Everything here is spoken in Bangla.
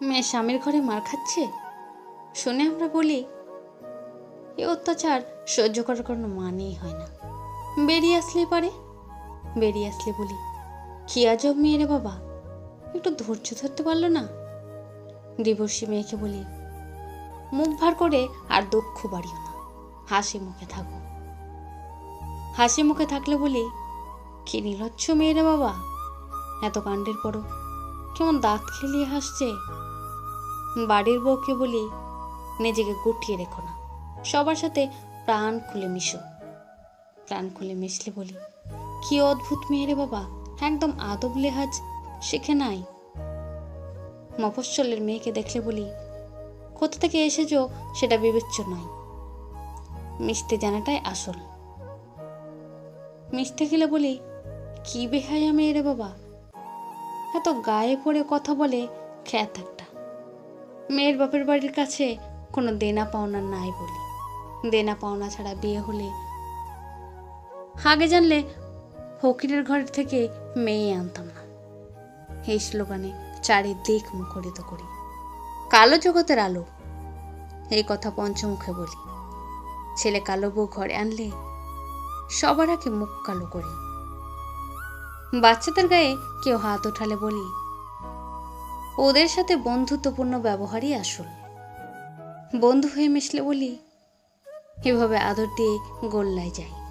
মেয়ে স্বামীর ঘরে মার খাচ্ছে? শুনে আমরা বলি, এ অত্যাচার সহ্য করার কোনো মানেই হয় না। বেরিয়ে আসলেই পারে? বেরিয়ে আসলে বলি, কি আজব মেয়ে রে বাবা, একটু ধৈর্য ধরতে পারল না? ডিভোর্সি মেয়েকে বলি, মুখ ভার করে আর দুঃখ বাড়িও না, হাসি মুখে থাকো। হাসি মুখে থাকলে বলি, কি নির্লজ্জ মেয়েরে বাবা, এত কাণ্ডের পরও কেমন দাঁত খেলিয়ে হাসছে। বাড়ির বউকে বলি, নিজেকে গুটিয়ে রেখো না। সবার সাথে প্রাণ খুলে মিশো। প্রাণ খুলে মিশলে বলি, কি অদ্ভুত মেয়ে রে বাবা, একদম আদব লেহাজ, শিখে নাই? মফস্বলের মেয়েকে দেখলে বলি, কোথা থেকে এসেছ সেটা বিবেচ্য নয়। মিশতে জানাটাই আসল। মিশতে গেলে বলি, কি বেহায়া মেয়ে রে বাবা। এত গায়ে পড়ে কথা বলে খ্যাত একটা। মেয়ের বাপের বাড়ির কাছে কোনো দেনা পাওনা নাই বলি। দেনা পাওনা ছাড়া বিয়ে হলে আগে জানলে ফকিরের ঘর থেকে মেয়ে আনতাম না। এই স্লোগানে চারিদিক মুখরিত করি। কালো জগতের আলো, এই কথা পঞ্চমুখে বলি। ছেলে কালো বউ ঘরে আনলে সবার আগে মুখ কালো করি। বাচ্চাদের গায়ে কেউ হাত ওঠালে বলি ওদের সাথে বন্ধুত্বপূর্ণ ব্যবহারই আসল। বন্ধু হয়ে মিশলে বলি এভাবে আদর দিয়ে গোল্লায় যাই।